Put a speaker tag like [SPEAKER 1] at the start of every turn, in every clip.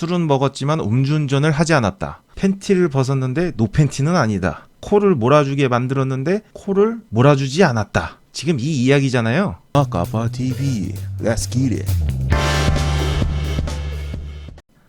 [SPEAKER 1] 술은 먹었지만 음주운전을 하지 않았다. 팬티를 벗었는데 노팬티는 아니다. 코를 몰아주게 만들었는데 코를 몰아주지 않았다. 지금 이 이야기잖아요.
[SPEAKER 2] 아까파 TV Let's get it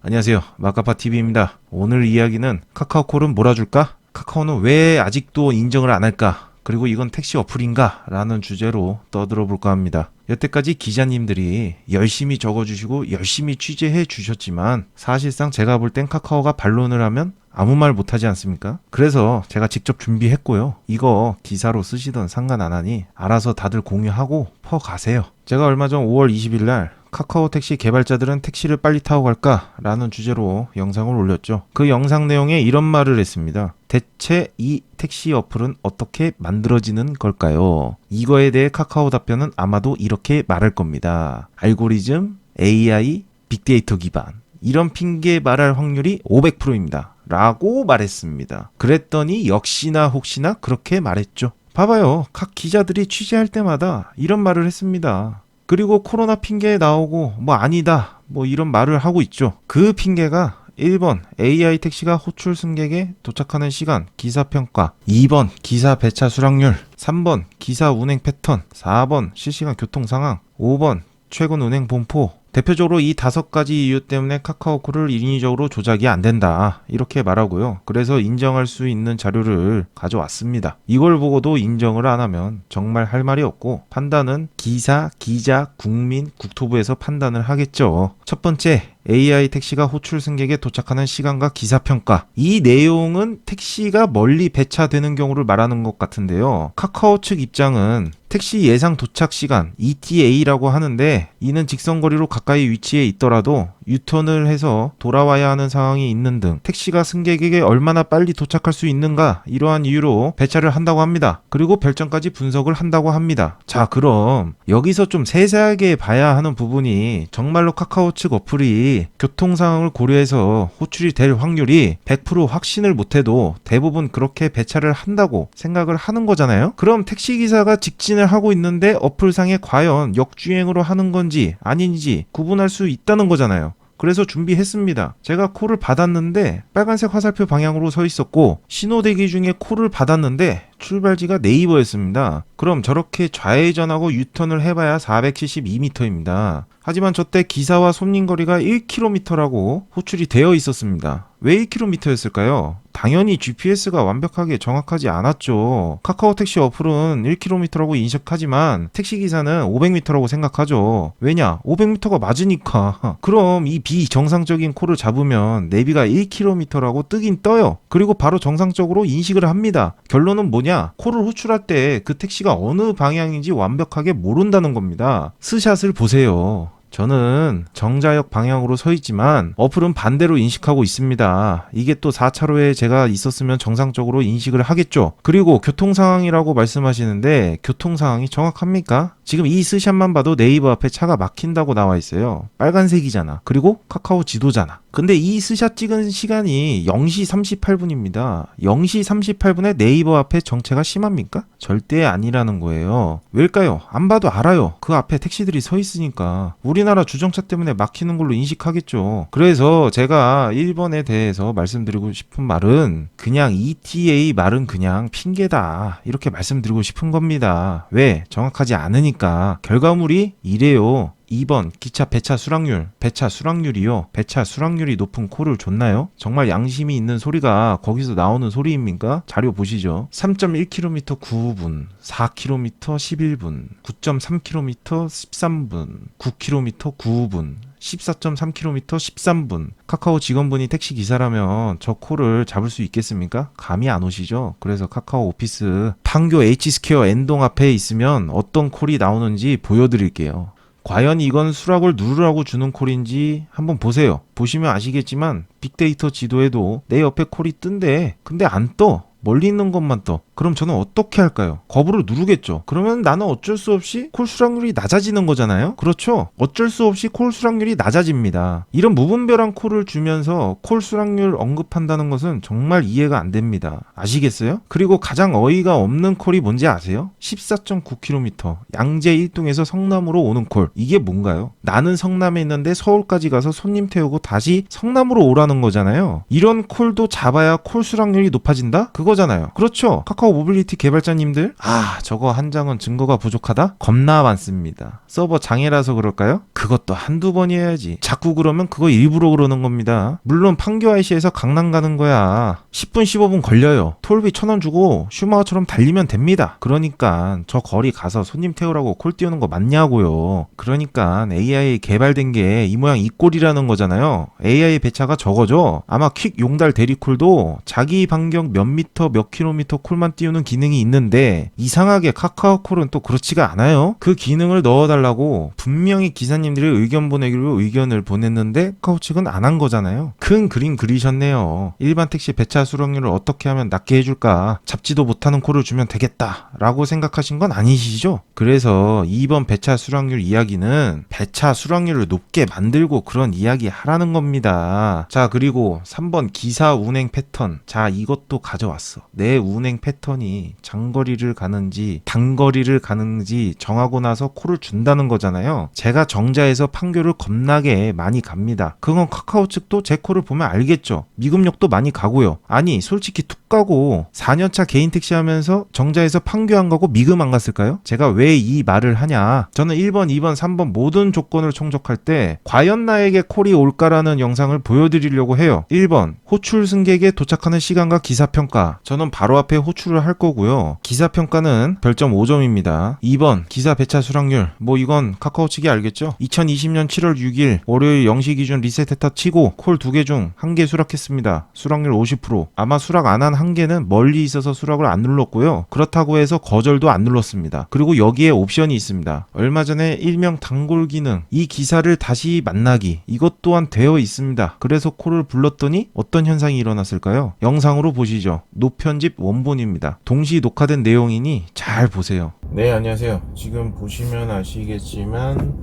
[SPEAKER 1] 안녕하세요. 마카파 TV입니다. 오늘 이야기는 카카오콜은 몰아줄까? 카카오는 왜 아직도 인정을 안 할까? 그리고 이건 택시 어플인가? 라는 주제로 떠들어 볼까 합니다. 여태까지 기자님들이 열심히 적어주시고 열심히 취재해 주셨지만 사실상 제가 볼 땐 카카오가 반론을 하면 아무 말 못하지 않습니까? 그래서 제가 직접 준비했고요. 이거 기사로 쓰시던 상관 안 하니 알아서 다들 공유하고 퍼 가세요. 제가 얼마 전 5월 20일 날 카카오 택시 개발자들은 택시를 빨리 타고 갈까? 라는 주제로 영상을 올렸죠. 그 영상 내용에 이런 말을 했습니다. 대체 이 택시 어플은 어떻게 만들어지는 걸까요? 이거에 대해 카카오 답변은 아마도 이렇게 말할 겁니다. 알고리즘, AI, 빅데이터 기반. 이런 핑계 말할 확률이 500%입니다. 라고 말했습니다. 그랬더니 역시나 혹시나 그렇게 말했죠. 봐봐요. 각 기자들이 취재할 때마다 이런 말을 했습니다. 그리고 코로나 핑계 나오고 뭐 아니다 뭐 이런 말을 하고 있죠. 그 핑계가 1번 AI 택시가 호출 승객에 도착하는 시간 기사 평가. 2번 기사 배차 수락률. 3번 기사 운행 패턴. 4번 실시간 교통 상황. 5번 최근 운행 분포 대표적으로 이 다섯 가지 이유 때문에 카카오콜을 인위적으로 조작이 안 된다. 이렇게 말하고요. 그래서 인정할 수 있는 자료를 가져왔습니다. 이걸 보고도 인정을 안 하면 정말 할 말이 없고 판단은 기사, 기자, 국민, 국토부에서 판단을 하겠죠. 첫 번째, AI 택시가 호출 승객에 도착하는 시간과 기사 평가. 이 내용은 택시가 멀리 배차되는 경우를 말하는 것 같은데요. 카카오 측 입장은 택시 예상 도착 시간 ETA라고 하는데 이는 직선거리로 가까이 위치해 있더라도 유턴을 해서 돌아와야 하는 상황이 있는 등 택시가 승객에게 얼마나 빨리 도착할 수 있는가 이러한 이유로 배차를 한다고 합니다. 그리고 별점까지 분석을 한다고 합니다. 자, 그럼 여기서 좀 세세하게 봐야 하는 부분이 정말로 카카오 측 어플이 교통 상황을 고려해서 호출이 될 확률이 100% 확신을 못해도 대부분 그렇게 배차를 한다고 생각을 하는 거잖아요. 그럼 택시 기사가 직진을 하고 있는데 어플상에 과연 역주행으로 하는 건지 아닌지 구분할 수 있다는 거잖아요. 그래서 준비했습니다. 제가 콜을 받았는데 빨간색 화살표 방향으로 서 있었고 신호 대기 중에 콜을 받았는데 출발지가 네이버였습니다. 그럼 저렇게 좌회전하고 유턴을 해봐야 472m입니다. 하지만 저때 기사와 손님 거리가 1km라고 호출이 되어 있었습니다. 왜 1km였을까요? 당연히 GPS가 완벽하게 정확하지 않았죠. 카카오 택시 어플은 1km라고 인식하지만 택시 기사는 500m라고 생각하죠. 왜냐? 500m가 맞으니까. 그럼 이 비정상적인 콜을 잡으면 내비가 1km라고 뜨긴 떠요. 그리고 바로 정상적으로 인식을 합니다. 결론은 뭐냐? 콜을 호출할 때 그 택시가 어느 방향인지 완벽하게 모른다는 겁니다. 스샷을 보세요. 저는 정자역 방향으로 서 있지만 어플은 반대로 인식하고 있습니다. 이게 또 4차로에 제가 있었으면 정상적으로 인식을 하겠죠. 그리고 교통 상황이라고 말씀하시는데 교통 상황이 정확합니까? 지금 이 스샷만 봐도 네이버 앞에 차가 막힌다고 나와 있어요. 빨간색이잖아. 그리고 카카오 지도잖아. 근데 이 스샷 찍은 시간이 0시 38분입니다. 0시 38분에 네이버 앞에 정체가 심합니까? 절대 아니라는 거예요. 왜일까요? 안 봐도 알아요. 그 앞에 택시들이 서 있으니까. 우리나라 주정차 때문에 막히는 걸로 인식하겠죠. 그래서 제가 1번에 대해서 말씀드리고 싶은 말은 그냥 ETA 말은 그냥 핑계다. 이렇게 말씀드리고 싶은 겁니다. 왜? 정확하지 않으니까. 결과물이 이래요. 2번 기차 배차 수락률 배차 수락률이요 배차 수락률이 높은 콜을 줬나요? 정말 양심이 있는 소리가 거기서 나오는 소리입니까? 자료 보시죠 3.1km 9분 4km 11분 9.3km 13분 9km 9분 14.3km 13분. 카카오 직원분이 택시 기사라면 저 콜을 잡을 수 있겠습니까? 감이 안 오시죠? 그래서 카카오 오피스 판교 H스퀘어 N동 앞에 있으면 어떤 콜이 나오는지 보여드릴게요. 과연 이건 수락을 누르라고 주는 콜인지 한번 보세요. 보시면 아시겠지만 빅데이터 지도에도 내 옆에 콜이 뜬대. 근데 안 떠. 멀리 있는 것만 떠. 그럼 저는 어떻게 할까요? 거부를 누르겠죠. 그러면 나는 어쩔 수 없이 콜 수락률이 낮아지는 거잖아요. 그렇죠? 어쩔 수 없이 콜 수락률이 낮아집니다. 이런 무분별한 콜을 주면서 콜 수락률 언급한다는 것은 정말 이해가 안 됩니다. 아시겠어요? 그리고 가장 어이가 없는 콜이 뭔지 아세요? 14.9km 양재 1동에서 성남으로 오는 콜. 이게 뭔가요? 나는 성남에 있는데 서울까지 가서 손님 태우고 다시 성남으로 오라는 거잖아요. 이런 콜도 잡아야 콜 수락률이 높아진다? 그거 잖아요. 그렇죠. 카카오 모빌리티 개발자님들. 아, 저거 한 장은 증거가 부족하다? 겁나 많습니다. 서버 장애라서 그럴까요? 그것도 한두 번이어야지. 자꾸 그러면 그거 일부러 그러는 겁니다. 물론 판교 IC에서 강남 가는 거야. 10분 15분 걸려요. 톨비 1000원 주고 슈마처럼 달리면 됩니다. 그러니까 저 거리 가서 손님 태우라고 콜 띄우는 거 맞냐고요. 그러니까 AI 개발된 게 이 모양 이 꼴이라는 거잖아요. AI 배차가 저거죠. 아마 퀵 용달 대리콜도 자기 반경 몇 미터 몇 킬로미터 콜만 띄우는 기능이 있는데 이상하게 카카오콜은 또 그렇지가 않아요. 그 기능을 넣어달라고 분명히 기사님들이 의견 보내기로 의견을 보냈는데 카카오 측은 안 한 거잖아요. 큰 그림 그리셨네요. 일반 택시 배차 수락률을 어떻게 하면 낮게 해줄까? 잡지도 못하는 콜을 주면 되겠다라고 생각하신 건 아니시죠? 그래서 이번 배차 수락률 이야기는 배차 수락률을 높게 만들고 그런 이야기 하라는 겁니다. 자, 그리고 3번 기사 운행 패턴. 자, 이것도 가져왔어. 내 운행 패턴이 장거리를 가는지 단거리를 가는지 정하고 나서 콜을 준다는 거잖아요. 제가 정자에서 판교를 겁나게 많이 갑니다. 그건 카카오 측도 제 콜을 보면 알겠죠. 미금역도 많이 가고요. 아니, 솔직히 툭 가고 4년차 개인 택시 하면서 정자에서 판교 안 가고 미금 안 갔을까요? 제가 왜 이 말을 하냐? 저는 1번, 2번, 3번 모든 조건을 충족할 때 과연 나에게 콜이 올까라는 영상을 보여드리려고 해요. 1번, 호출 승객에 도착하는 시간과 기사 평가. 저는 바로 앞에 호출을 할 거고요. 기사 평가는 별점 5점입니다. 2번, 기사 배차 수락률. 뭐 이건 카카오 측이 알겠죠? 2020년 7월 6일 월요일 0시 기준 리셋했다 치고 콜 2개 중 1개 수락했습니다. 수락률 50%. 아마 수락 안 한 한 개는 멀리 있어서 수락을 안 눌렀고요. 그렇다고 해서 거절도 안 눌렀습니다. 그리고 여기에 옵션이 있습니다. 얼마 전에 일명 단골 기능, 이 기사를 다시 만나기. 이것 또한 되어 있습니다. 그래서 콜을 불렀더니 어떤 현상이 일어났을까요? 영상으로 보시죠. 노편집 원본입니다. 동시 녹화된 내용이니 잘 보세요. 네, 안녕하세요. 지금 보시면 아시겠지만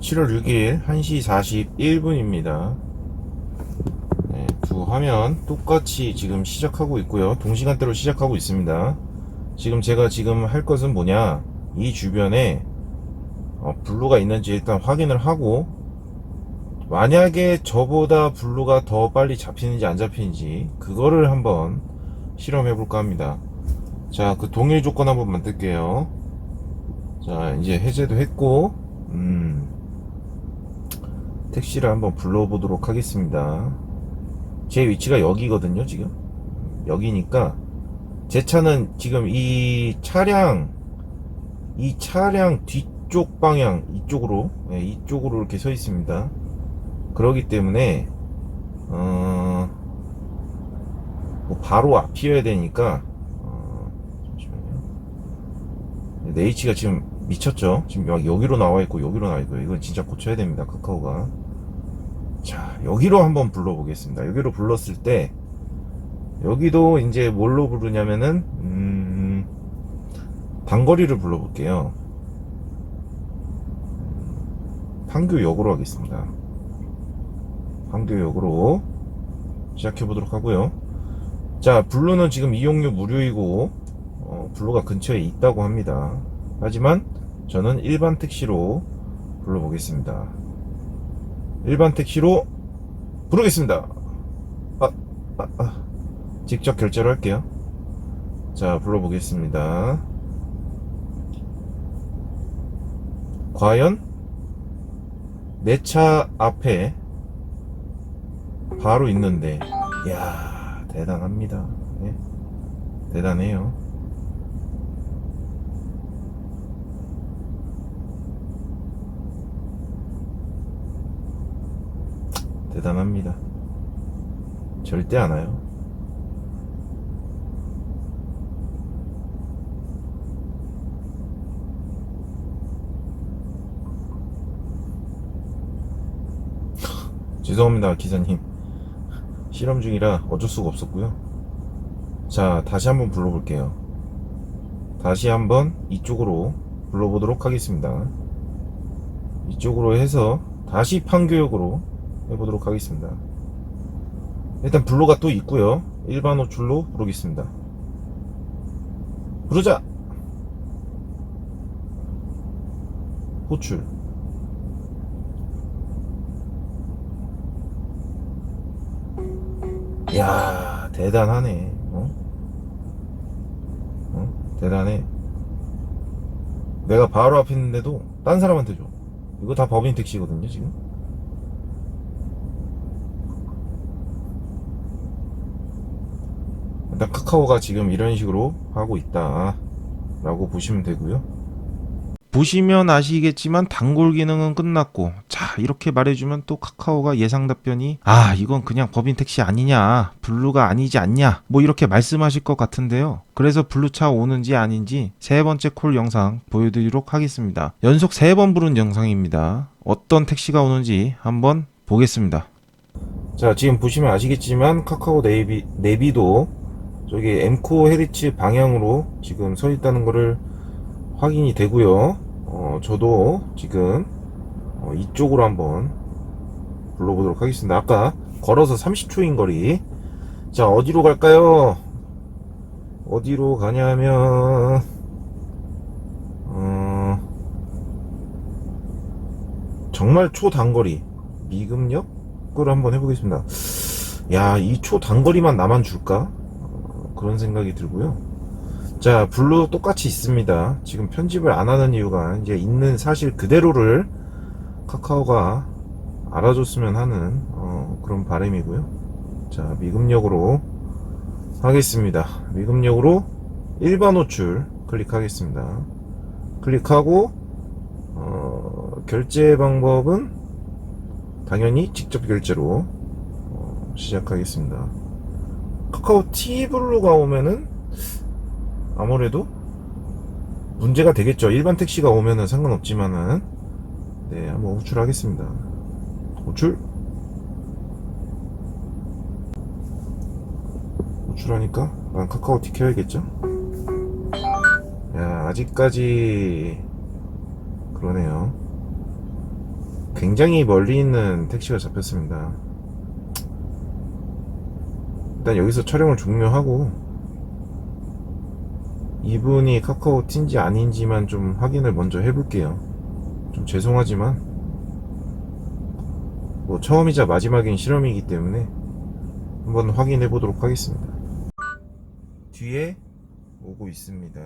[SPEAKER 1] 7월 6일 1시 41분입니다. 네, 두 화면 똑같이 지금 시작하고 있고요. 동시간대로 시작하고 있습니다. 지금 제가 지금 할 것은 뭐냐? 이 주변에 어, 블루가 있는지 일단 확인을 하고 만약에 저보다 블루가 더 빨리 잡히는지 안 잡히는지 그거를 한번 실험해 볼까 합니다. 자, 그 동일 조건 한번 만들게요. 자, 이제 해제도 했고, 음, 택시를 한번 불러보도록 하겠습니다. 제 위치가 여기거든요, 지금. 여기니까, 제 차는 지금 이 차량, 이 차량 뒤쪽 방향, 이쪽으로, 네, 이쪽으로 이렇게 서 있습니다. 그러기 때문에, 어, 뭐 바로 앞이어야 되니까, 어, 위치가 지금 미쳤죠? 지금 막 여기로 나와 있고, 여기로 나와 있고, 이건 진짜 고쳐야 됩니다, 카카오가. 자, 여기로 한번 불러보겠습니다. 여기로 불렀을 때, 여기도 이제 뭘로 부르냐면은, 음, 단거리를 불러볼게요. 판교역으로 하겠습니다. 판교역으로 시작해 보도록 하고요. 자, 블루는 지금 이용료 무료이고, 어, 블루가 근처에 있다고 합니다. 하지만 저는 일반 택시로 불러보겠습니다. 일반 택시로 부르겠습니다. 아, 아, 아. 직접 결제를 할게요. 자, 불러보겠습니다. 과연 내 차 앞에 바로 있는데, 이야, 대단합니다. 네. 대단해요. 대단합니다. 절대 안 와요. 죄송합니다, 기사님. 실험 중이라 어쩔 수가 없었고요. 자, 다시 한번 불러볼게요. 다시 한번 이쪽으로 불러보도록 하겠습니다. 이쪽으로 해서 다시 판교역으로 해보도록 하겠습니다. 일단 블루가 또 있고요. 일반 호출로 부르겠습니다. 부르자! 호출. 야 대단하네. 어? 어? 대단해. 내가 바로 앞에 있는데도 딴 사람한테 줘. 이거 다 법인 택시거든요, 지금. 일단 카카오가 지금 이런 식으로 하고 있다. 라고 보시면 되고요. 보시면 아시겠지만 단골 기능은 끝났고 자 이렇게 말해주면 또 카카오가 예상 답변이 아 이건 그냥 법인 택시 아니냐 블루가 아니지 않냐 뭐 이렇게 말씀하실 것 같은데요. 그래서 블루차 오는지 아닌지 세 번째 콜 영상 보여드리도록 하겠습니다. 연속 세 번 부른 영상입니다. 어떤 택시가 오는지 한번 보겠습니다. 자 지금 보시면 아시겠지만 카카오 네비, 네비도 저기 엠코 헤리츠 방향으로 지금 서 있다는 거를 확인이 되고요. 어, 저도 지금 어, 이쪽으로 한번 불러보도록 하겠습니다. 아까 걸어서 30초인 거리. 자, 어디로 갈까요? 어디로 가냐면, 어, 정말 초단거리. 미금역을 한번 해보겠습니다. 야, 이 초단거리만 나만 줄까? 어, 그런 생각이 들고요. 자, 블루 똑같이 있습니다. 지금 편집을 안 하는 이유가 이제 있는 사실 그대로를 카카오가 알아줬으면 하는 어, 그런 바람이고요. 자, 미금역으로 하겠습니다. 미금역으로 일반 호출 클릭하겠습니다. 클릭하고 어, 결제 방법은 당연히 직접 결제로 어, 시작하겠습니다. 카카오 T 블루가 오면은 아무래도 문제가 되겠죠. 일반 택시가 오면은 상관없지만은 네 한번 호출하겠습니다. 호출 호출하니까 난 카카오티 켜야겠죠. 야 아직까지 그러네요. 굉장히 멀리 있는 택시가 잡혔습니다. 일단 여기서 촬영을 종료하고 이분이 카카오 틴지 아닌지만 좀 확인을 먼저 해볼게요. 좀 죄송하지만 뭐 처음이자 마지막인 실험이기 때문에 한번 확인해 보도록 하겠습니다. 뒤에 오고 있습니다.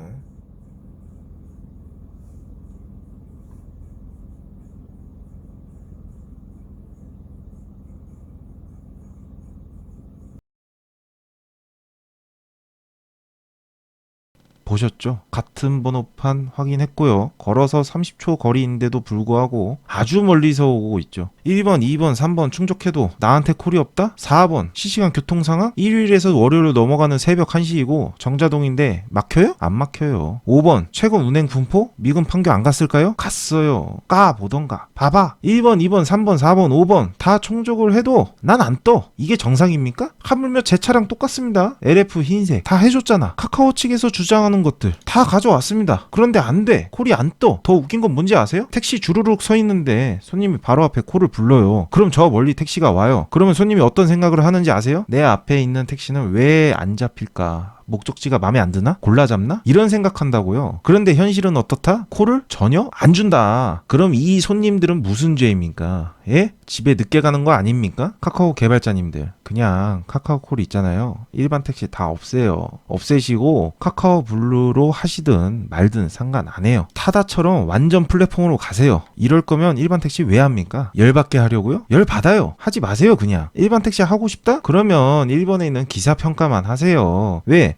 [SPEAKER 1] 보셨죠? 같은 번호판 확인했고요. 걸어서 30초 거리인데도 불구하고 아주 멀리서 오고 있죠. 1번, 2번, 3번 충족해도 나한테 콜이 없다? 4번 실시간 교통 상황? 일요일에서 월요일로 넘어가는 새벽 1시이고 정자동인데 막혀요? 안 막혀요. 5번 최근 운행 분포? 미금 판교 안 갔을까요? 갔어요. 까 보던가. 봐봐. 1번, 2번, 3번, 4번, 5번 다 충족을 해도 난 안 떠. 이게 정상입니까? 하물며 제 차랑 똑같습니다. LF 흰색 다 해줬잖아. 카카오 측에서 주장하는 것들 다 가져왔습니다. 그런데 안 돼. 콜이 안 떠. 더 웃긴 건 뭔지 아세요? 택시 주르륵 서 있는데 손님이 바로 앞에 콜을 불러요. 그럼 저 멀리 택시가 와요. 그러면 손님이 어떤 생각을 하는지 아세요? 내 앞에 있는 택시는 왜 안 잡힐까? 목적지가 마음에 안 드나? 골라 잡나? 이런 생각한다고요. 그런데 현실은 어떻다? 콜을 전혀 안 준다. 그럼 이 손님들은 무슨 죄입니까? 예? 집에 늦게 가는 거 아닙니까? 카카오 개발자님들. 그냥 카카오 콜 있잖아요. 일반 택시 다 없애요. 없애시고 카카오 블루로 하시든 말든 상관 안 해요. 타다처럼 완전 플랫폼으로 가세요. 이럴 거면 일반 택시 왜 합니까? 열받게 하려고요? 열 받아요. 하지 마세요, 그냥. 일반 택시 하고 싶다? 그러면 일본에 있는 기사 평가만 하세요. 왜?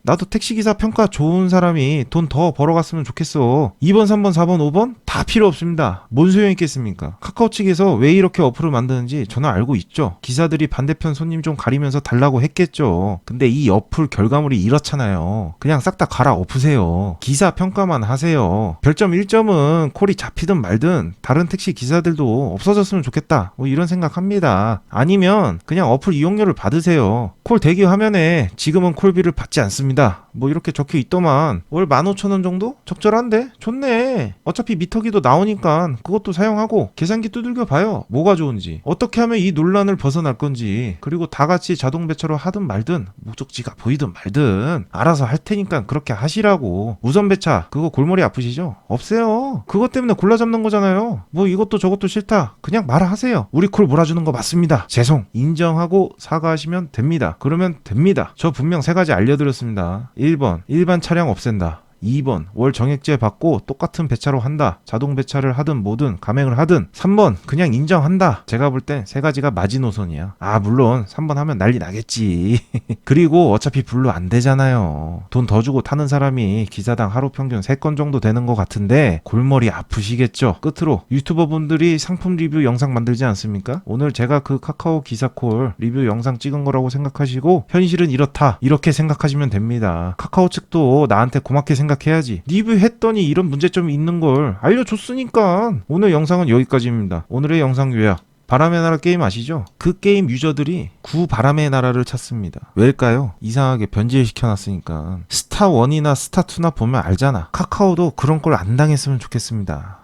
[SPEAKER 1] 나도 택시기사 평가 좋은 사람이 돈 더 벌어갔으면 좋겠어. 2번, 3번, 4번, 5번 다 필요 없습니다. 뭔 소용 있겠습니까? 카카오 측에서 왜 이렇게 어플을 만드는지 저는 알고 있죠. 기사들이 반대편 손님 좀 가리면서 달라고 했겠죠. 근데 이 어플 결과물이 이렇잖아요. 그냥 싹 다 갈아 엎으세요. 기사 평가만 하세요. 별점 1점은 콜이 잡히든 말든 다른 택시 기사들도 없어졌으면 좋겠다. 뭐 이런 생각합니다. 아니면 그냥 어플 이용료를 받으세요. 콜 대기 화면에 지금은 콜비를 받지 않습니다. 뭐 이렇게 적혀 있더만 월 15,000원 정도? 적절한데? 좋네. 어차피 미터기도 나오니까 그것도 사용하고 계산기 두들겨 봐요. 뭐가 좋은지. 어떻게 하면 이 논란을 벗어날 건지. 그리고 다 같이 자동 배차로 하든 말든 목적지가 보이든 말든 알아서 할 테니까 그렇게 하시라고. 우선 배차 그거 골머리 아프시죠? 없애요. 그것 때문에 골라 잡는 거잖아요. 뭐 이것도 저것도 싫다. 그냥 말하세요. 우리 콜 몰아주는 거 맞습니다. 죄송. 인정하고 사과하시면 됩니다. 그러면 됩니다. 저 분명 세 가지 알려드렸습니다. 1번 일반 차량 없앤다. 2번 월 정액제 받고 똑같은 배차로 한다. 자동 배차를 하든 뭐든 감행을 하든 3번 그냥 인정한다. 제가 볼 땐 세 가지가 마지노선이야. 아 물론 3번 하면 난리 나겠지. 그리고 어차피 불로 안 되잖아요. 돈 더 주고 타는 사람이 기사당 하루 평균 3건 정도 되는 것 같은데 골머리 아프시겠죠. 끝으로 유튜버 분들이 상품 리뷰 영상 만들지 않습니까? 오늘 제가 그 카카오 기사콜 리뷰 영상 찍은 거라고 생각하시고 현실은 이렇다 이렇게 생각하시면 됩니다. 카카오 측도 나한테 고맙게 생각해야지. 리뷰했더니 이런 문제점이 있는 걸 알려줬으니까 오늘 영상은 여기까지입니다. 오늘의 영상 요약. 바람의 나라 게임 아시죠? 그 게임 유저들이 구 바람의 나라를 찾습니다. 왜일까요? 이상하게 변질 시켜놨으니까. 스타 1이나 스타 2나 보면 알잖아. 카카오도 그런 걸 안 당했으면 좋겠습니다.